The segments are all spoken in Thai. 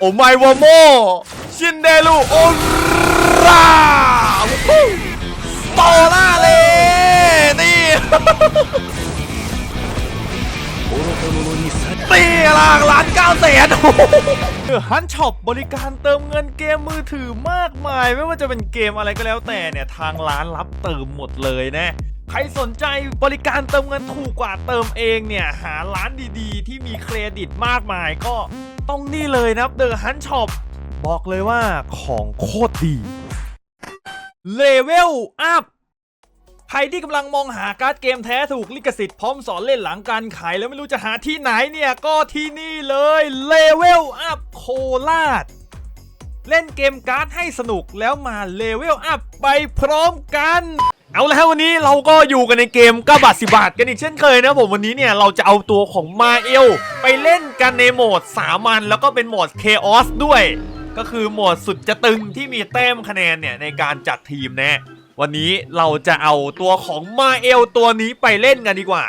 โอไมวาโมชินเดลูโอราโตล่าเลยนี่ตีลางล้านเก้าแสนฮันช็อปบริการเติมเงินเกมมือถือมากมาย ไม่ว่าจะเป็นเกมอะไรก็แล้วแต่เนี่ยทางร้านรับเติมหมดเลยนะใครสนใจบริการเติมเงินถูกกว่าเติมเองเนี่ย หาร้านดีๆ ที่มีเครดิตมากมายก็ ต้องนี่เลยนะครับเดอะฮันช็อปบอกเลยว่าของโคตรดีเลเวลอัพใครที่กำลังมองหาการ์ดเกมแท้ถูกลิขสิทธิ์พร้อมสอนเล่นหลังการขายแล้วไม่รู้จะหาที่ไหนเนี่ย ก็ที่นี่เลย Level Up โคราชเล่นเกมการ์ดให้สนุกแล้วมาเลเวลอัพไปพร้อมกัน เอาละครับวันนี้เราก็อยู่กันในเกม9บาท10บาทกันอีกเช่นเคยนะผมวันนี้เนี่ยเราจะเอาตัวของมาเอลไปเล่นกันในโหมดสามัญแล้วก็เป็นโหมดเคออสด้วย ก็คือโหมดสุดจะตึงที่มีแต้มคะแนนเนี่ยในการจัดทีมนะวันนี้เราจะเอาตัวของมาเอลตัวนี้ไปเล่นกันดีกว่า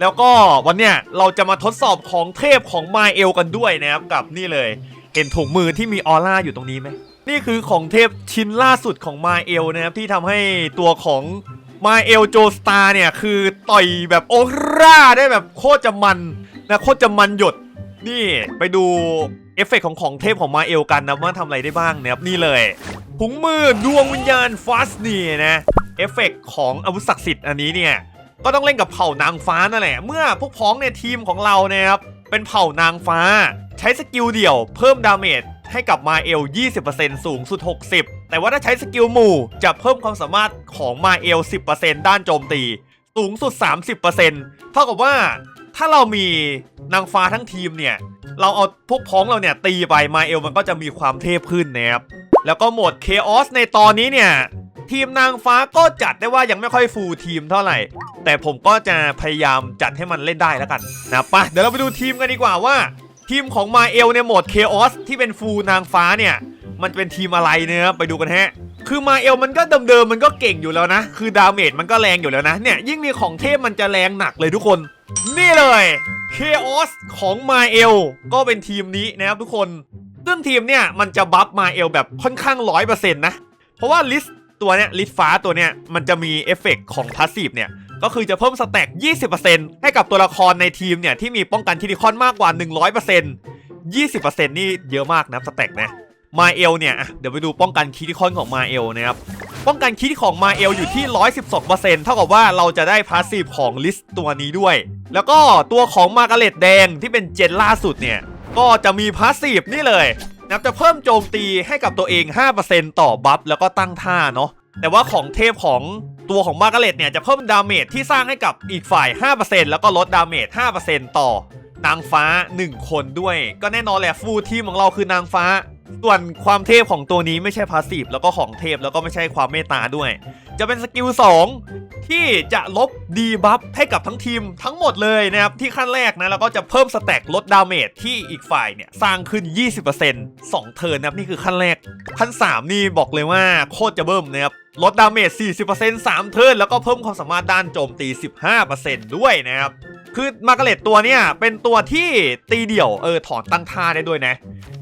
แล้วก็วันเนี้ยเราจะมาทดสอบของเทพของมาเอลกันด้วยนะครับกับนี่เลย เห็นถุงมือที่มีออร่าอยู่ตรงนี้ไหม นี่คือของเทพชิ้นล่าสุดของมาเอลนะครับ ที่ทำให้ตัวของมาเอลโจสตาร์เนี่ย คือต่อยแบบออร่าได้แบบโคตรจะมันนะโคตรจะมันหยด นี่ไปดูเอฟเฟกต์ของของเทพของมาเอลกันนะว่าทำอะไรได้บ้างนะครับ นี่เลยถุงมือดวงวิญญาณฟาสเนียนะเอฟเฟกต์ของอาวุธศักดิ์สิทธิ์อันนี้เนี่ย ก็ต้องเล่นกับเผ่านางฟ้านั่นแหละ เมื่อพวกพ้องในทีมของเราเนี่ยครับเป็นเผ่านางฟ้า ใช้สกิลเดี่ยวเพิ่มดาเมจ ให้กับมาเอล 20%สูงสุด 60 แต่ว่าถ้าใช้สกิลหมู่ จะเพิ่มความสามารถของมาเอล 10%ด้านโจมตี สูงสุด 30%เท่ากับว่าถ้าเรามีนางฟ้าทั้งทีมเนี่ย เราเอาพวกพ้องเราเนี่ยตีไปมาเอลมันก็จะมีความเทพขึ้นนะครับ แล้วก็โหมด Chaos ในตอนนี้เนี่ย ทีมนางฟ้าก็จัดได้ว่ายังไม่ค่อยฟูลทีมเท่าไหร่ แต่ผมก็จะพยายามจัดให้มันเล่นได้แล้วกันนะปะเดี๋ยวเราไปดูทีมกันดีกว่าว่า ทีมของมาเอลในโหมด Chaos ที่เป็นฟูลนางฟ้าเนี่ย มันเป็นทีมอะไรเนี่ยไปดูกันฮะ คือมาเอลมันก็เดิมๆมันก็เก่งอยู่แล้วนะ คือดาเมจมันก็แรงอยู่แล้วนะเนี่ยยิ่งมีของเทพมันจะแรงหนักเลยทุกคน นี่เลย Chaos ของมาเอลก็เป็นทีมนี้นะครับทุกคนซึ่งทีมเนี่ยมันจะบัฟมาเอลแบบค่อนข้างร้อยเปอร์เซ็นต์นะ เพราะว่าลิสตัวเนี้ยลิสฟ้าตัวเนี้ยมันจะมีเอฟเฟกต์ของพาสซีฟเนี่ย ก็คือจะเพิ่มสแต็ก20%ให้กับตัวละครในทีมเนี่ยที่มีป้องกันคิริคอนมากกว่า 100% 20%นี่เยอะมากนะสแต็กนะมาเอลเนี่ยเดี๋ยวไปดูป้องกันคิริคอนของมาเอลนะครับป้องกันคิดของมาเอลอยู่ที่ 112%เท่ากับว่าเราจะได้พาสซีฟของลิสต์ตัวนี้ด้วย แล้วก็ตัวของมาร์กาเร็ตแดงที่เป็นเจนล่าสุดเนี่ย ก็จะมีพาสซีฟนี่เลยนับจะเพิ่มโจมตีให้กับตัวเอง 5%ต่อบัฟแล้วก็ตั้งท่าเนาะแต่ว่าของเทพของ ตัวของมาร์กาเร็ตเนี่ยจะเพิ่มดาเมจที่สร้างให้กับอีกฝ่าย 5%แล้วก็ลดดาเมจ 5%ต่อนางฟ้า 1 คนด้วย ก็แน่นอนแหละฟูทีมของเราคือนางฟ้า ส่วนความเทพของตัวนี้ไม่ใช่พาสซีฟแล้วก็ของเทพแล้วก็ไม่ใช่ความเมตตาด้วย จะเป็นสกิล 2 ที่จะลบดีบัฟให้กับทั้งทีมทั้งหมดเลยนะครับ ที่ขั้นแรกนะแล้วก็จะเพิ่มสแต็กลดดาเมจที่อีกฝ่ายเนี่ยสร้างขึ้น 20% 2 เทิร์นนะครับนี่คือขั้นแรกขั้น 3 นี่บอกเลยว่าโคตรจะเบิ่มนะครับ ลดดาเมจ 40% 3 เทิร์นแล้วก็เพิ่มความสามารถด้านโจมตี 15%ด้วยนะครับ คือมาร์กาเร็ตตัวเนี้ยเป็นตัวที่ตีเดี่ยวเออถอนตั้งท่าได้ด้วยนะ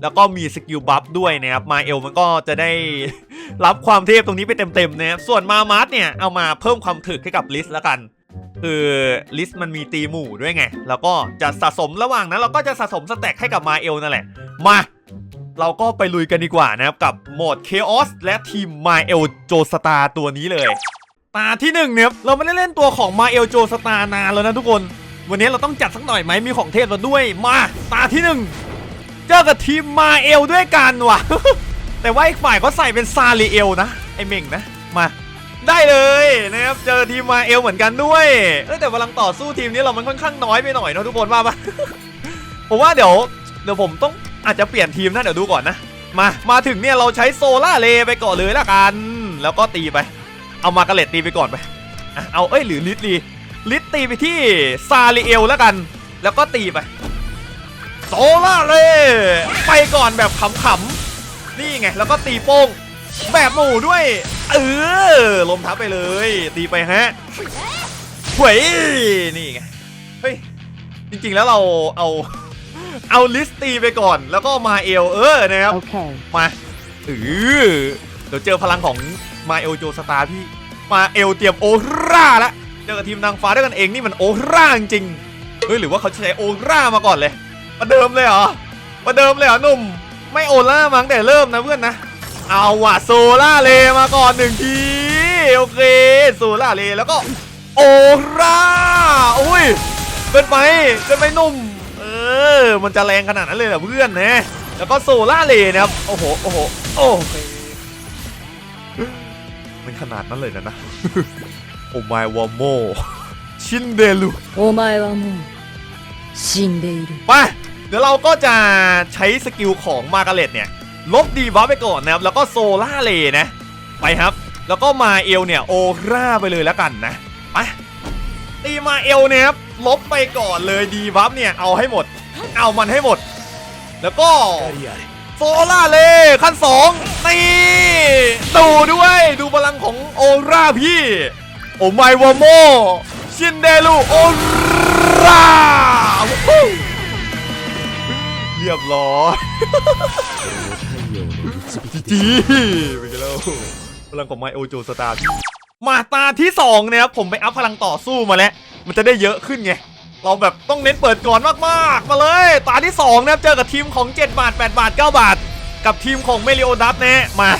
แล้วก็มีสกิลบัฟด้วยนะครับ มาเอลมันก็จะได้รับความเทพตรงนี้ไปเต็มๆนะครับ ส่วนมามาร์ทเนี่ยเอามาเพิ่มความถึกให้กับลิสแล้วกัน คือลิสมันมีตีหมู่ด้วยไง แล้วก็จะสะสมระหว่างนั้นเราก็จะสะสมสแต็กให้กับมาเอลนั่นแหละ มา เราก็ไปลุยกันดีกว่านะครับ กับโหมด Chaos และทีมมาเอลโจสตาตัวนี้เลย ตาที่หนึ่งเนี่ยเราไม่ได้เล่นตัวของมาเอลโจสตานานแล้วนะทุกคน วันนี้เราต้องจัดสักหน่อยไหมมีของเทพมาด้วยมาตาที่หนึ่งเจอกับทีมมาเอลด้วยกันว่ะ แต่ว่าอีกฝ่ายเขาใส่เป็นซาลีเอลนะไอเม่งนะมาได้เลยนะครับเจอทีมมาเอลเหมือนกันด้วยเอ้ยแต่พลังต่อสู้ทีมนี้เรามันค่อนข้างน้อยไปหน่อยนะทุกคนว่าปะผมว่าเดี๋ยวเดี๋ยวผมต้อง อาจจะเปลี่ยนทีมนะเดี๋ยวดูก่อนนะ มา มาถึงเนี่ยเราใช้โซล่าเลไปก่อนเลยละกัน แล้วก็ตีไป เอามากระเล็ดตีไปก่อนไป เอาเอ้ยหรือลิตลีลิตตีไปที่ซาลีเอลแล้วกัน แล้วก็ตีไป โซล่าเลไปก่อนแบบขำๆ นี่ไง แล้วก็ตีโป้งแบบหมู่ด้วย เออลมทับไปเลย ตีไปฮะเฮ้ยนี่ไง เฮ้ย จริงๆแล้วเราเอา เอาลิสตีไปก่อน แล้วก็มาเอลเออนะครับ Okay. มาเออเดี๋ยวเจอพลังของมาเอลโจสตาร์พี่มาเอลเตรียมโอร่าละเจอกับทีมนางฟ้าด้วยกันเองนี่มันโอร่าจริงๆเฮ้ยหรือว่าเขาจะใช้โอร่ามาก่อนเลยประเดิมเลยเหรอประเดิมเลยเหรอหนุ่ม ไม่โอล่ามั้งแต่เริ่มนะเพื่อนนะเอาว่ะโซล่าเลมาก่อนหนึ่งทีโอเคโซล่าเลแล้วก็โอร่าอุ้ยเกินไปเกินไปหนุ่มเอ มันจะแรงขนาดนั้นเลยเหรอเพื่อนนะ แล้วก็โซล่าเลนะครับ โอ้โห โอ้โห โอ้โมันขนาดนั้นเลยนะนะ โอไมวอมโม ชินเดลูโอไมวอมโม ชินเดลูไป เดี๋ยวเราก็จะใช้สกิลของมาการ์เลตเนี่ย ลบดีวัฟไปก่อนนะครับ แล้วก็โซล่าเลนะ ไปครับ แล้วก็มาเอลเนี่ย โอราไปเลยแล้วกันนะไปตีมาเอลเนะครับลบไปก่อนเลยดีวับเนี่ย เอาให้หมด เอามันให้หมด แล้วก็โซล่าเลขั้นสองนี่ดูด้วยดูพลังของโอราพี่ โอไมวาโมชินเดลูโอราวู้เรียบร้อยจีจีไปกันแล้วพลังของไมโอโจสตาร์พี่มาตาที่สองเนี่ยครับผมไปอัพพลังต่อสู้มาแล้ว มันจะได้เยอะขึ้นไง เราแบบต้องเน้นเปิดก่อนมากๆ มาเลย ตาที่2นะเจอกับทีมของ 7 บาท 8 บาท 9 บาท กับทีมของเมลิโอดับแน่มา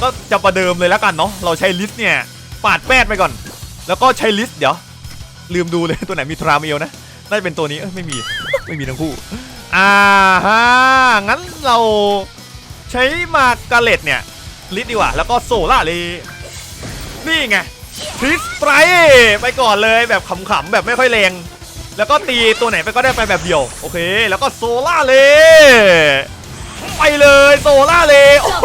ก็จะประเดิมเลยแล้วกันเนาะเราใช้ลิสต์เนี่ยปาดแปดไปก่อน แล้วก็ใช้ลิสต์เดี๋ยว ลืมดูเลยตัวไหนมีทรามเมลนะน่าจะเป็นตัวนี้เอ้ยไม่มีไม่มีทั้งคู่อ่าฮะงั้นเราใช้มากาเลตเนี่ยลิสต์ดีกว่า แล้วก็โซล่าเลยนี่ไงทิสไตรไปก่อนเลยแบบขำๆแบบไม่ค่อยแรง แล้วก็ตีตัวไหนไปก็ได้ไปแบบเดียว โอเค แล้วก็โซล่าเลไปเลยโซล่าเลโอ้โห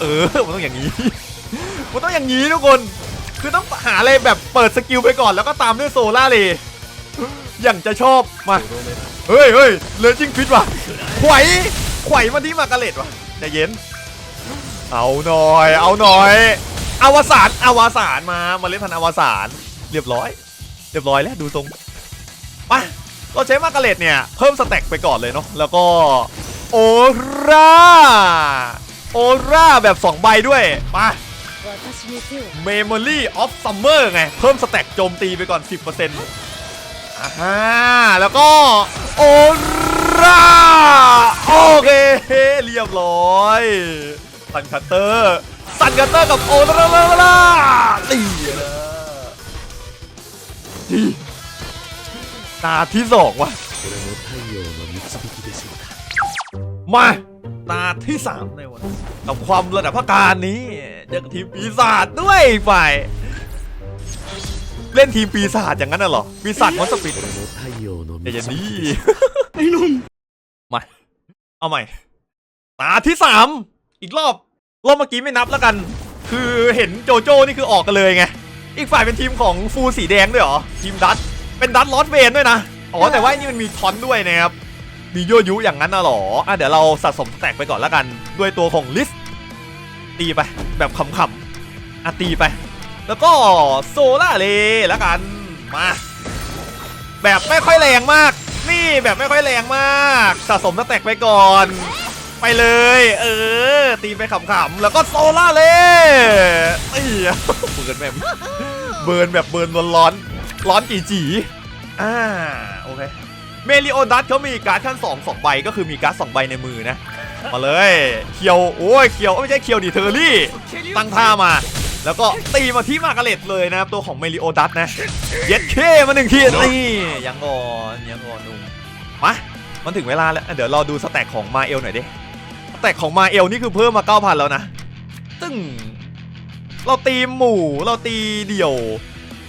เออมันต้องอย่างนี้ มันต้องอย่างนี้ทุกคน คือต้องหาอะไรแบบเปิดสกิลไปก่อนแล้วก็ตามด้วยโซล่าเลอย่างจะชอบมาเฮ้ยเฮ้ยเลนจิ้งฟิตว่ะไขวไขวมาที่มากาเลตว่ะใจเย็น เอาหน่อย เอาหน่อยอวสานอวสานมาเมาเล่นพันธุ์อวสานเรียบร้อย เรียบร้อยแล้วดูตรงมาเราใช้มากาเลตเนี่ย เพิ่มสแต็กไปก่อนเลยเนาะแล้วก็โอร่าโอร่าแบบ 2 ใบด้วยมาเมมโมรี่ออฟซัมเมอร์ไง เพิ่มสแต็กโจมตีไปก่อน 10%อ่าแล้วก็โอร่าโอเค เรียบร้อยสันคัตเตอร์สันคัตเตอร์กับโอร่าตีเลย ทีตาที่สองว่ะมาตาที่สามในวันกับความระดับพระการนี้เจอกับทีมปีศาจด้วยไปเล่นทีมปีศาจอย่างนั้นน่ะเหรอปีศาจมอนสปิดเดี๋ยนี้ไอ้หนุ่มมาเอาใหม่ตาที่สามอีกรอบรอบเมื่อกี้ไม่นับแล้วกัน คือเห็นโจโจ้นี่คือออกกันเลยไง อีกฝ่ายเป็นทีมของฟูสีแดงด้วยเหรอ ทีมดัตเป็นดัตลอสเวนด้วยนะ อ๋อ แต่ว่าไอ้นี่มันมีทอนด้วยนะครับ มียั่วยุอย่างนั้นน่ะเหรอ อะเดี๋ยวเราสะสมสแต็กไปก่อนแล้วกัน ด้วยตัวของลิสตีไป แบบขำๆอะตีไป แล้วก็โซล่าเลแล้วกัน มา แบบไม่ค่อยแรงมาก นี่แบบไม่ค่อยแรงมาก สะสมสแต็กไปก่อน ไปเลย เออ ตีไปขำๆ แล้วก็โซล่าเลตีอะเบิร์นแบบเบิร์นแบบเบิร์นร้อนๆร้อนจีจีๆอ่าโอเคเมลิโอดัสเขามีการ์ดขั้น2 2ใบก็คือมีการ์ด2ใบในมือนะ มาเลยเคียวโอ้ยเคียวไม่ใช่เคียวดิเทอร์รี่ ตั้งท่ามา แล้วก็ตีมาที่มาร์กาเร็ตเลยนะครับ ตัวของเมลิโอดัสนะ เย็ดเคมาหนึ่งทีนี่ยังก่อนยังก่อนนุ่มมามันถึงเวลาแล้ว เดี๋ยวเราดูสแต็กของมาเอลหน่อยดิส แต่ของมาเอลนี่คือเพิ่มมา 9,000 แล้วนะ ตึ้ง เราตีหมู่ เราตีเดี่ยว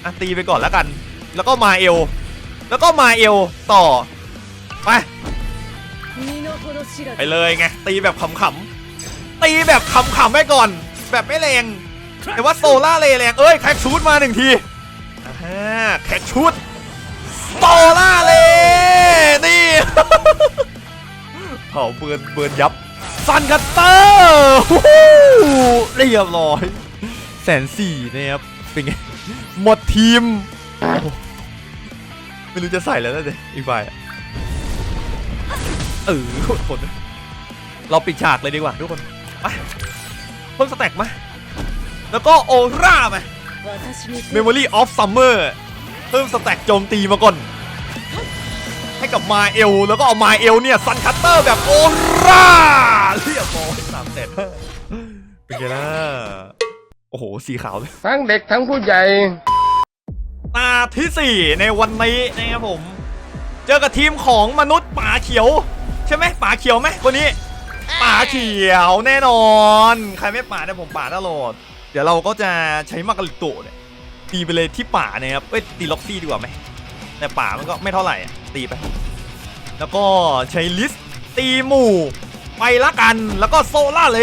อะตีไปก่อนแล้วกัน แล้วก็มาเอล แล้วก็มาเอลต่อ ไปไปเลยไง ตีแบบขำๆ ตีแบบขำๆไปก่อน แบบไม่แรงแต่ว่าโซล่าเลแรง เอ้ยแคคชูดมาหนึ่งทีแคคชูดโซล่าเลนี่เผาเบิร์นเบิร์นยับ ซันคัตเตอร์เรียบร้อยแสนสี่นะครับเป็นไงหมดทีม ไม่รู้จะใส่แล้วนะเด็อีกฝ่ายเออผลเราปิดฉากเลยดีกว่าทุกคนมาเพิ่มสแต็กมา แล้วก็โอร่ามมโมรี่ออฟซัมเมอร์เพิ่มสแต็กโจมตีมาก่อน ให้กับมาเอลแล้วก็เอามาเอลเนี่ยซันคัตเตอร์แบบโอร่าเรียบร้อยสามเสร็จเป็นไงล่ะโอ้โหสีขาวเลย ทั้งเด็กทั้งผู้ใหญ่ ตาที่ 4 ในวันนี้นะครับผม เจอกับทีมของมนุษย์ป่าเขียว ใช่ไหมป่าเขียวไหมคนนี้ ป่าเขียวแน่นอน ใครไม่ป่าเนี่ยผมป่าตลอดเดี๋ยวเราก็จะใช้มากาลิโตะเนี่ยตีไปเลยที่ป่านะครับเอ้ยตีล็อกซี่ดีกว่าไหมแต่ป่ามันก็ไม่เท่าไหร่อะ ตีไป แล้วก็ใช้ลิสต์ตีหมู่ ไปละกัน แล้วก็โซล่าเล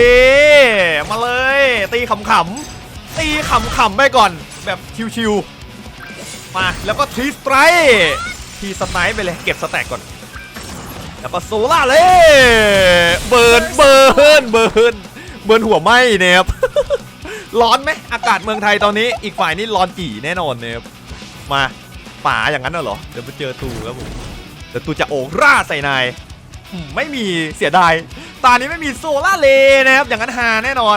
มาเลย ตีขำๆ ตีขำๆไปก่อน แบบชิวๆ มา แล้วก็ทีสไตร์ทีสไตร์ไปเลย เก็บสแต็กก่อน แล้วก็โซล่าเลย เบิร์น เบิร์น เบิร์น เบิร์นหัวไหมเนี่ยครับร้อนไหมอากาศเมืองไทยตอนนี้ อีกฝ่ายนี่ร้อนจี่แน่นอนเนี่ยครับมา ป่าอย่างนั้นน่ะเหรอ เดี๋ยวไปเจอตูครับผม เดี๋ยวตูจะโอกร่าใส่นายอืมไม่มีเสียดาย ตานี้ไม่มีโซล่าเลนะครับ อย่างนั้นฮาแน่นอน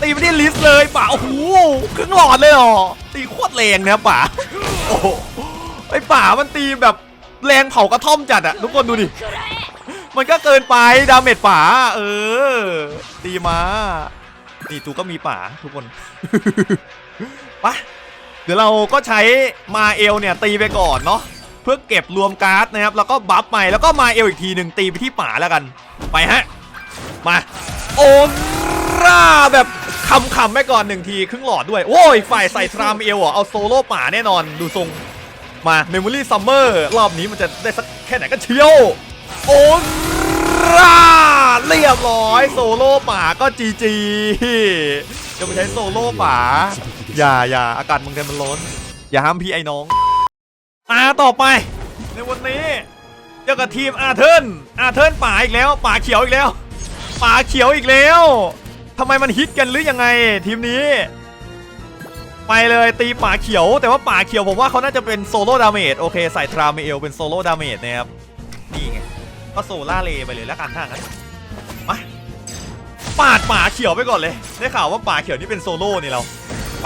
ตีไม่ได้ลิสต์เลยป่าโอ้โหครึ่งหลอดเลยเหรอ ตีโคตรแรงนะครับป่า โอ้โหไอป่ามันตีแบบแรงเผากระท่อมจัดอะทุกคนดูดิ มันก็เกินไปดาเมจป่า เออ ตีมา นี่ตูก็มีป่าทุกคน ไปะ เดี๋ยวเราก็ใช้มาเอลเนี่ยตีไปก่อนเนาะเพื่อเก็บรวมการ์ดนะครับแล้วก็บัฟใหม่แล้วก็มาเอลอีกทีหนึ่งตีไปที่ป่าแล้วกัน ไปฮะมาโอร่าแบบคำๆไปก่อนหนึ่งทีครึ่งหลอดด้วยโอ้ยฝ่ายใส่ทรามเอลอะเอาโซโล่ป่าแน่นอนดูทรงมา Memory Summer รอบนี้มันจะได้สักแค่ไหนก็เชียวโอร่าเรียบร้อยโซโล่ป่าก็จีจีจะไปใช้โซโล่ป่า อย่าอย่าอากาศเมืองไทยมันร้อน อย่าห้ามพี่ไอ้น้อง มาต่อไป ในวันนี้เจอกับทีมอาเทิร์นอาเทิร์นป่าอีกแล้ว ป่าเขียวอีกแล้ว ป่าเขียวอีกแล้วทำไมมันฮิตกันหรือยังไงทีมนี้ ไปเลยตีป่าเขียว แต่ว่าป่าเขียวผมว่าเขาน่าจะเป็นโซโล่ดาเมจโอเคใส่ทราเมเอลเป็นโซโล่ดาเมจนะครับนี่ไงก็โซล่าเลไปเลยแล้วกันถ้างั้นมาปาดป่าเขียวไปก่อนเลย ได้ข่าวว่าป่าเขียวนี่เป็นโซโล่นี่เรา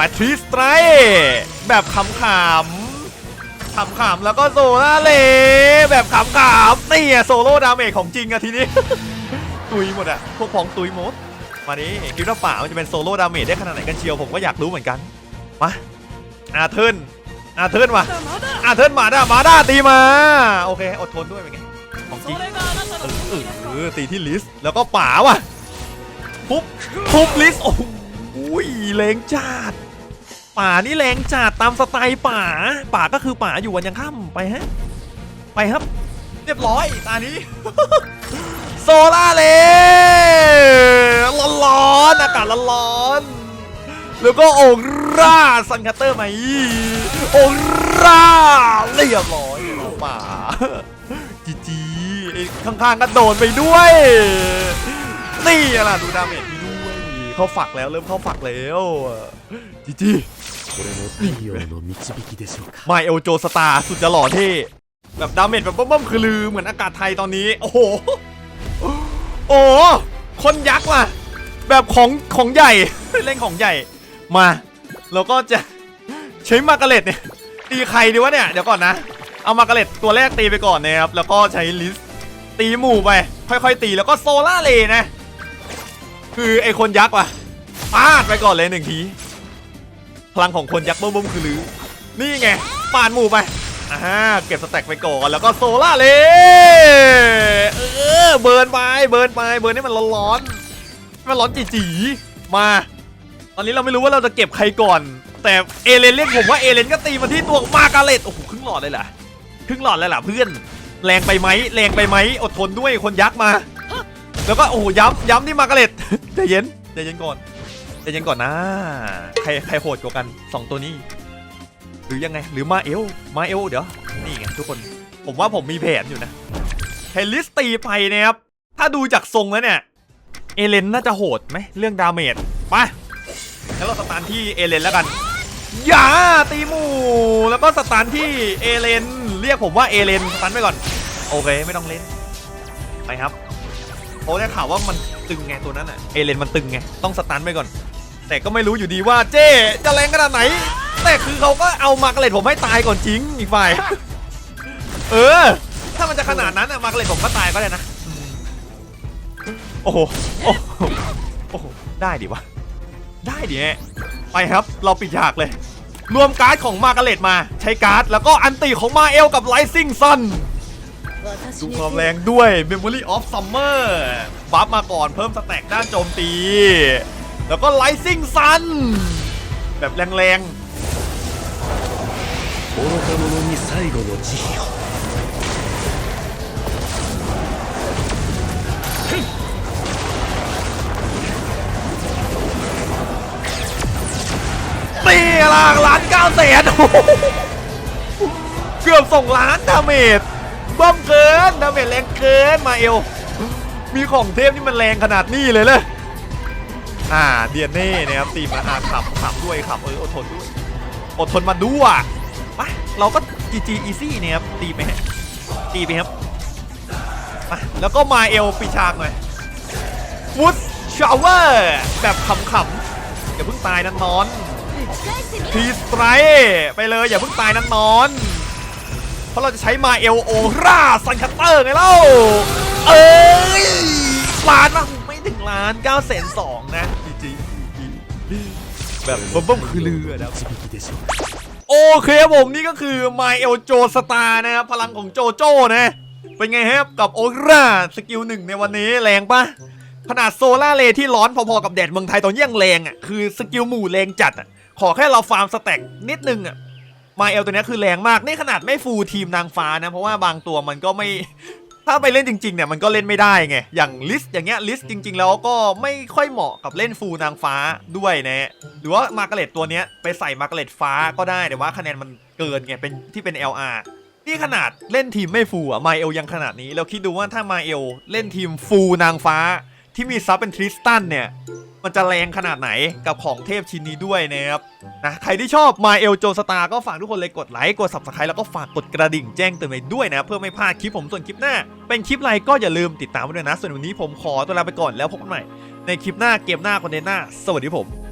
ไปทรีสไตร์แบบขำๆขำๆแล้วก็โซล่าเลแบบขำๆนี่อะโซโล่ดาเมจของจริงอะทีนี้ ตุยหมดอะพวกพ้องตุยหมดมาดิคิดว่าป่ามันจะเป็นโซโล่ดาเมจได้ขนาดไหนกันเชียวผมก็อยากรู้เหมือนกันมาอาเทิร์นอาเทิร์นมาอาเทิร์นมาด้ามาด้าตีมา โอเคอดทนด้วยเป็นไงของจริงเออตีที่ลิสแล้วก็ป่าว่ะทุบทุบลิสโอ้โหแรงจัด ป่านี่แรงจัดตามสไตล์ป่า ป่าก็คือป่าอยู่วันยังค่ำไปฮะ ไปครับ เรียบร้อยตานี้ โซล่าเลร้อนๆอากาศร้อนๆแล้วก็โอร่าซันคัตเตอร์ไหมโอร่าเรียบร้อยป่าจีจีข้างๆก็โดนไปด้วย นี่อะล่ะดูดาเมจพี่ด้วย เข้าฝักแล้วเริ่มเข้าฝักแล้วจีจี ไม่เอลโจสตาร์สุดจะหล่อเท่แบบดาเมจแบบบ้อมๆคือลือเหมือนอากาศไทยตอนนี้ โอ้โห โอ้คนยักษ์ว่ะ แบบของของใหญ่ เล่นของใหญ่ มาเราก็จะใช้มากระเล็ดเนี่ยตีใครดีวะเนี่ย เดี๋ยวก่อนนะ เอามากระเล็ดตัวแรกตีไปก่อนนะครับ แล้วก็ใช้ลิสตีหมู่ไป ค่อยๆตีแล้วก็โซล่าเลนะ คือไอคนยักษ์ว่ะปาดไปก่อนเลยหนึ่งที พลังของคนยักษ์บ้มๆคือลือ นี่ไงปาดหมู่ไปอ่าเก็บสแต็กไปก่อนแล้วก็โซล่าเลเออเบิร์นไปเบิร์นไปเบิร์นให้มันร้อนๆมันร้อนจีๆมา ตอนนี้เราไม่รู้ว่าเราจะเก็บใครก่อน แต่เอเลนเรียกผมว่าเอเลนก็ตีมาที่ตัวมากาเลตโอ้โหครึ่งหลอดเลยเหรอครึ่งหลอดเลยเหรอเพื่อน แรงไปไหมแรงไปไหมอดทนด้วยคนยักษ์มา แล้วก็โอ้โหย้ำย้ำที่มากาเลตใจเย็นใจเย็นก่อน จเย็นก่อนนะ ใครใครโหดกว่ากันสองตัวนี้ หรือยังไง หรือมาเอล มาเอลเดี๋ยว นี่ไงทุกคน ผมว่าผมมีแผนอยู่นะเฮลิสตีไปนะครับ ถ้าดูจากทรงแล้วเนี่ย เอเลนน่าจะโหดไหมเรื่องดาเมจไปแล้วเราสตาร์ทที่เอเลนแล้วกัน อย่าตีหมูแล้วก็สตาร์ทที่เอเลน เรียกผมว่าเอเลนสตาร์ทไปก่อน โอเคไม่ต้องเล่น ไปครับเพราะได้ข่าวว่ามันตึงไงตัวนั้นอะเอเลนมันตึงไง ต้องสตันไปก่อน แต่ก็ไม่รู้อยู่ดีว่าเจ๊จะแรงขนาดไหน แต่คือเขาก็เอามากเลยผมให้ตายก่อนจริงอีกฝ่าย เออ ถ้ามันจะขนาดนั้นอะมากเลยผมก็ตายก็ได้นะ โอ้โห โอ้โหโอ้โหได้ดิวะ ได้ดิไปครับ เราปิดฉากเลย รวมการ์ดของมากเลดมา ใช้การ์ด แล้วก็อันตีของมาเอลกับไลซิงซันดูความแรงด้วย Memory of Summer บัฟมาก่อนเพิ่มสแต็กด้านโจมตี แล้วก็ไลซิ่งซัน แบบแรงๆโอโรคโมโนนิโนจิโตีล่างล้านเก้าแสนเกือบส่งล้านดาเมจเบ้อมเกินดาเมจแรงเกินมาเอลมีของเทพนี่มันแรงขนาดนี้เลยเลย อ่าเดียนเน่นะครับตีมาอาขับขับด้วยขับเอออดทนด้วยอดทนมาด้วยไปเราก็ GG easy เนี่ยครับตีไปฮะตีไปครับไปแล้วก็มาเอลปิดฉากหน่อยฟุตชาวเวอร์แบบขำๆอย่าเพิ่งตายนันนอนทีสไตร์ไปเลยอย่าเพิ่งตายนันนอน เพราะเราจะใช้มาเอลโอราซันคัตเตอร์ไงเล่าเอ้ยล้านมา ล้าน9แสนสองนะแบบบ่มบ่มคือเรือแล้วโอเคผมนี่ก็คือ My El Jo Star นะครับพลังของโจโจ้นะเป็นไงครับกับโอราสกิลหนึ่งในวันนี้แรงปะขนาดโซล่าเลที่ร้อนพอๆกับแดดเมืองไทยตอนเยี่ยงแรงอะคือสกิลหมู่แรงจัดอะขอแค่เราฟาร์มสแต็กนิดนึงอะไมเอลตัวนี้คือแรงมาก นี่ขนาดไม่ฟูทีมนางฟ้านะ เพราะว่าบางตัวมันก็ไม่ ถ้าไปเล่นจริงๆเนี่ยมันก็เล่นไม่ได้ไง อย่างลิสอย่างเงี้ยลิสจริง ๆ แล้วก็ไม่ค่อยเหมาะกับเล่นฟูลนางฟ้าด้วยนะหรือว่ามาร์กาเร็ตตัวเนี้ยไปใส่มาร์กาเร็ตฟ้าก็ได้แต่ว่าคะแนนมันเกินไงเป็นที่เป็น LR นี่ขนาดเล่นทีมไม่ฟูอะมาเอลยังขนาดนี้ แล้วคิดดูว่าถ้ามาเอลเล่นทีมฟูนางฟ้าที่มีซับเป็นทริสตันเนี่ย มันจะแรงขนาดไหนกับของเทพชิ้นนี้ด้วยนะครับนะใครที่ชอบมาเอลโจสตาก็ฝากทุกคนเลยกดไลค์กด subscribe แล้วก็ฝากกดกระดิ่งแจ้งเตือนไปด้วยนะ เพื่อไม่พลาดคลิปผมส่วนคลิปหน้า เป็นคลิปอะไรก็อย่าลืมติดตามไว้ด้วยนะ ส่วนวันนี้ผมขอตัวลาไปก่อนแล้วพบกันใหม่ในคลิปหน้าเกมหน้าคอนเทนต์หน้า สวัสดีผม